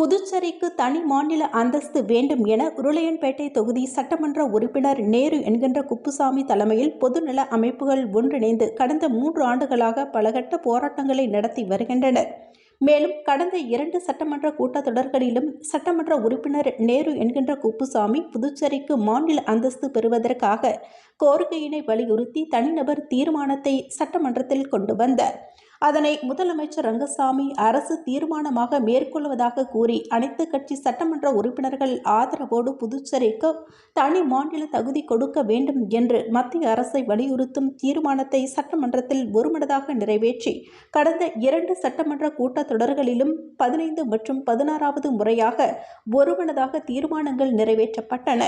புதுச்சேரிக்கு தனி மாநில அந்தஸ்து வேண்டும் என உருளையன்பேட்டை தொகுதி சட்டமன்ற உறுப்பினர் நேரு என்கின்ற குப்புசாமி தலைமையில் பொதுநல அமைப்புகள் ஒன்றிணைந்து கடந்த மூன்று ஆண்டுகளாக பலகட்ட போராட்டங்களை நடத்தி வருகின்றனர். மேலும் கடந்த இரண்டு சட்டமன்ற கூட்டத்தொடர்களிலும் சட்டமன்ற உறுப்பினர் நேரு என்கின்ற குப்புசாமி புதுச்சேரிக்கு மாநில அந்தஸ்து பெறுவதற்காக கோரிக்கையினை வலியுறுத்தி தனிநபர் தீர்மானத்தை சட்டமன்றத்தில் கொண்டு வந்தார். அதனை முதலமைச்சர் ரங்கசாமி அரசு தீர்மானமாக மேற்கொள்வதாக கூறி அனைத்து கட்சி சட்டமன்ற உறுப்பினர்கள் ஆதரவோடு புதுச்சேரிக்கு தனி மாநில தகுதி கொடுக்க வேண்டும் என்று மத்திய அரசை வலியுறுத்தும் தீர்மானத்தை சட்டமன்றத்தில் ஒருமனதாக நிறைவேற்றி கடந்த இரண்டு சட்டமன்ற கூட்டத்தொடர்களிலும் பதினைந்து மற்றும் பதினாறாவது முறையாக ஒருமனதாக தீர்மானங்கள் நிறைவேற்றப்பட்டன.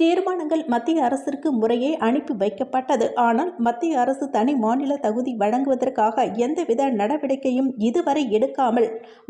தீர்மானங்கள் மத்திய அரசிற்கு முறையே அனுப்பி வைக்கப்பட்டது. ஆனால் மத்திய அரசு தனி மாநில தகுதி வழங்குவதற்காக எந்தவித நடவடிக்கையும் இதுவரை எடுக்காமல்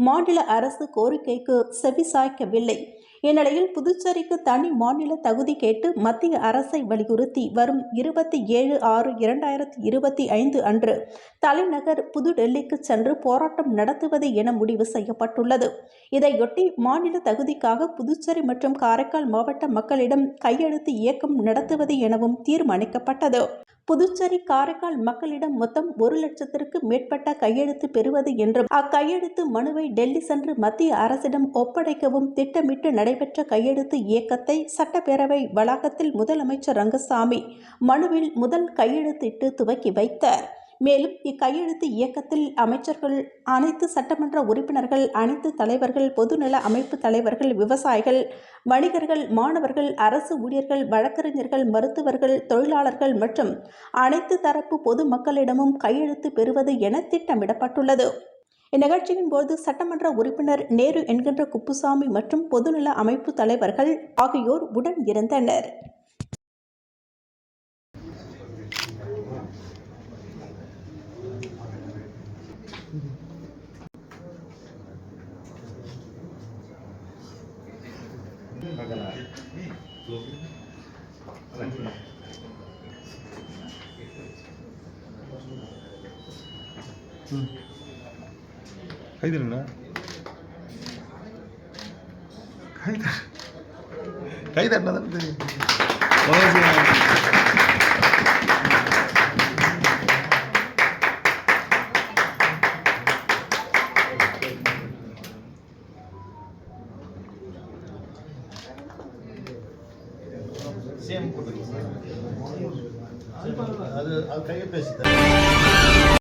மாநில அரசு கோரிக்கைக்கு செவிசாய்க்கவில்லை. இந்நிலையில் புதுச்சேரிக்கு தனி மாநில தகுதி கேட்டு மத்திய அரசை வலியுறுத்தி வரும் இருபத்தி ஏழு ஆறு இரண்டாயிரத்தி இருபத்தி ஐந்து அன்று தலைநகர் புதுடெல்லிக்கு சென்று போராட்டம் நடத்துவது என முடிவு செய்யப்பட்டுள்ளது. இதையொட்டி மாநில தகுதிக்காக புதுச்சேரி மற்றும் காரைக்கால் மாவட்ட மக்களிடம் கையெழுத்து இயக்கம் நடத்துவது எனவும் தீர்மானிக்கப்பட்டது. புதுச்சேரி காரைக்கால் மக்களிடம் மொத்தம் ஒரு லட்சத்திற்கு மேற்பட்ட கையெழுத்து பெறுவது என்றும் அக்கையெழுத்து மனுவை டெல்லி சென்று மத்திய அரசிடம் ஒப்படைக்கவும் திட்டமிட்டு நடைபெற்ற கையெழுத்து இயக்கத்தை சட்டப்பேரவை வளாகத்தில் முதலமைச்சர் ரங்கசாமி மனுவில் முதல் கையெழுத்திட்டு துவக்கி வைத்தார். மேலும் இக்கையெழுத்து இயக்கத்தில் அமைச்சர்கள் அனைத்து சட்டமன்ற உறுப்பினர்கள் அனைத்து தலைவர்கள் பொதுநல அமைப்பு தலைவர்கள் விவசாயிகள் வணிகர்கள் மாணவர்கள் அரசு ஊழியர்கள் வழக்கறிஞர்கள் மருத்துவர்கள் தொழிலாளர்கள் மற்றும் அனைத்து தரப்பு பொதுமக்களிடமும் கையெழுத்து பெறுவது என திட்டமிடப்பட்டுள்ளது. இந்நிகழ்ச்சியின் போது சட்டமன்ற உறுப்பினர் நேரு என்கின்ற குப்புசாமி மற்றும் பொதுநல அமைப்பு தலைவர்கள் ஆகியோர் உடன் இருந்தனர். கை தருண்ணா கை தரு தெரியும் சிஎம் அது அது கையை பேசி